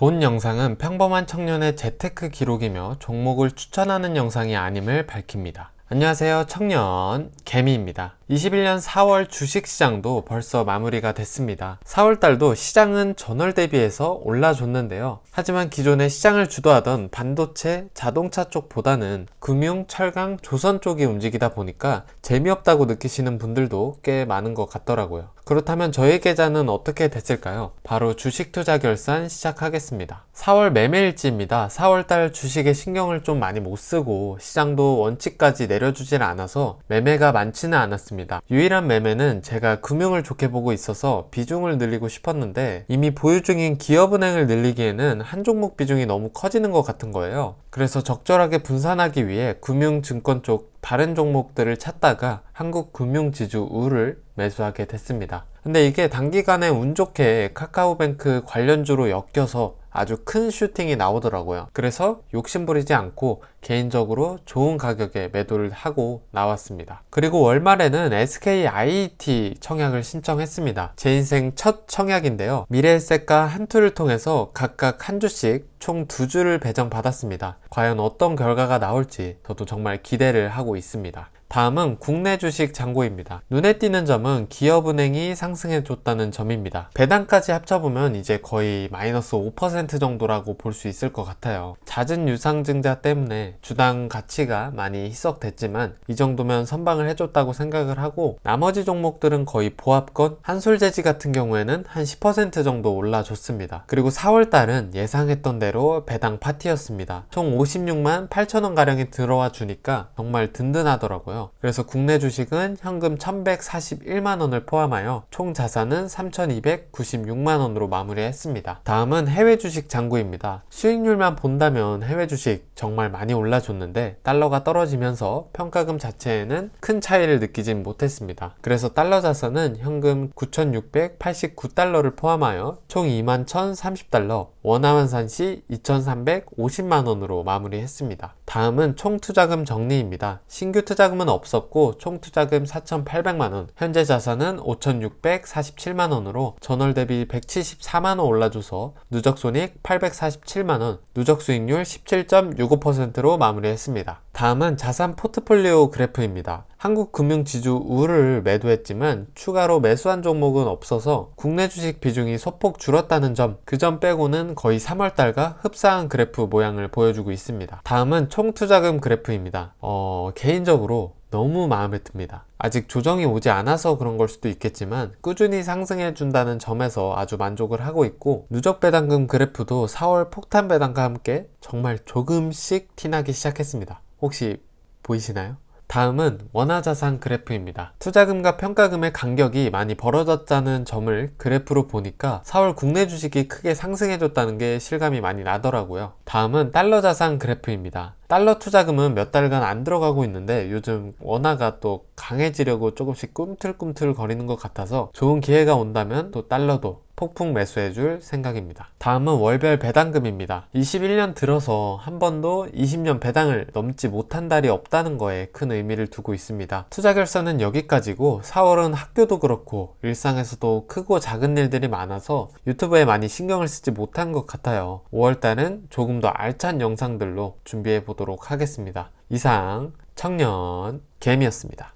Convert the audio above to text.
본 영상은 평범한 청년의 재테크 기록이며 종목을 추천하는 영상이 아님을 밝힙니다. 안녕하세요. 청년 개미입니다. 21년 4월 주식시장도 벌써 마무리가 됐습니다. 4월달도 시장은 전월 대비해서 올라줬는데요. 하지만 기존의 시장을 주도하던 반도체, 자동차 쪽보다는 금융, 철강, 조선 쪽이 움직이다 보니까 재미없다고 느끼시는 분들도 꽤 많은 것 같더라고요. 그렇다면 저의 계좌는 어떻게 됐을까요? 바로 주식 투자 결산 시작하겠습니다. 4월 매매일지입니다. 4월달 주식에 신경을 좀 많이 못 쓰고 시장도 원칙까지 내려주질 않아서 매매가 많지는 않았습니다. 유일한 매매는 제가 금융을 좋게 보고 있어서 비중을 늘리고 싶었는데 이미 보유 중인 기업은행을 늘리기에는 한 종목 비중이 너무 커지는 것 같은 거예요. 그래서 적절하게 분산하기 위해 금융 증권 쪽 다른 종목들을 찾다가 한국금융지주 우를 매수하게 됐습니다. 근데 이게 단기간에 운 좋게 카카오뱅크 관련주로 엮여서 아주 큰 슈팅이 나오더라고요. 그래서 욕심부리지 않고 개인적으로 좋은 가격에 매도를 하고 나왔습니다. 그리고 월말에는 SKIT 청약을 신청했습니다. 제 인생 첫 청약인데요. 미래에셋과 한투를 통해서 각각 한 주씩 총 두 주를 배정받았습니다. 과연 어떤 결과가 나올지 저도 정말 기대를 하고 있습니다. 다음은 국내 주식 잔고입니다. 눈에 띄는 점은 기업은행이 상승해줬다는 점입니다. 배당까지 합쳐보면 이제 거의 마이너스 5% 정도라고 볼 수 있을 것 같아요. 잦은 유상증자 때문에 주당 가치가 많이 희석됐지만 이 정도면 선방을 해줬다고 생각을 하고 나머지 종목들은 거의 보합권, 한솔재지 같은 경우에는 한 10% 정도 올라줬습니다. 그리고 4월달은 예상했던 대로 배당 파티였습니다. 총 56만 8천원 가량이 들어와 주니까 정말 든든하더라고요. 그래서 국내 주식은 현금 1141만 원을 포함하여 총 자산은 3296만 원으로 마무리했습니다. 다음은 해외 주식 잔고입니다. 수익률만 본다면 해외 주식 정말 많이 올라줬는데 달러가 떨어지면서 평가금 자체에는 큰 차이를 느끼진 못했습니다. 그래서 달러 자산은 현금 9689달러를 포함하여 총 21,030달러, 원화환산 시 2,350만 원으로 마무리했습니다. 다음은 총 투자금 정리입니다. 신규 투자금은 없었고 총 투자금 4,800만원, 현재 자산은 5,647만원으로 전월 대비 174만원 올라줘서 누적 손익 847만원, 누적 수익률 17.65%로 마무리했습니다. 다음은 자산 포트폴리오 그래프입니다. 한국금융지주 우를 매도했지만 추가로 매수한 종목은 없어서 국내 주식 비중이 소폭 줄었다는 점, 그 점 빼고는 거의 3월달과 흡사한 그래프 모양을 보여주고 있습니다. 다음은 총 투자금 그래프입니다. 어, 개인적으로 너무 마음에 듭니다. 아직 조정이 오지 않아서 그런 걸 수도 있겠지만 꾸준히 상승해 준다는 점에서 아주 만족을 하고 있고 누적 배당금 그래프도 4월 폭탄 배당과 함께 정말 조금씩 티나기 시작했습니다. 혹시 보이시나요? 다음은 원화자산 그래프입니다. 투자금과 평가금의 간격이 많이 벌어졌다는 점을 그래프로 보니까 4월 국내 주식이 크게 상승해줬다는 게 실감이 많이 나더라고요. 다음은 달러 자산 그래프입니다. 달러 투자금은 몇 달간 안 들어가고 있는데 요즘 원화가 또 강해지려고 조금씩 꿈틀꿈틀 거리는 것 같아서 좋은 기회가 온다면 또 달러도 폭풍 매수해줄 생각입니다. 다음은 월별 배당금입니다. 21년 들어서 한 번도 20년 배당을 넘지 못한 달이 없다는 거에 큰 의미를 두고 있습니다. 투자 결산은 여기까지고 4월은 학교도 그렇고 일상에서도 크고 작은 일들이 많아서 유튜브에 많이 신경을 쓰지 못한 것 같아요. 5월달은 조금 더 알찬 영상들로 준비해 보도록 하겠습니다. 이상 청년 개미였습니다.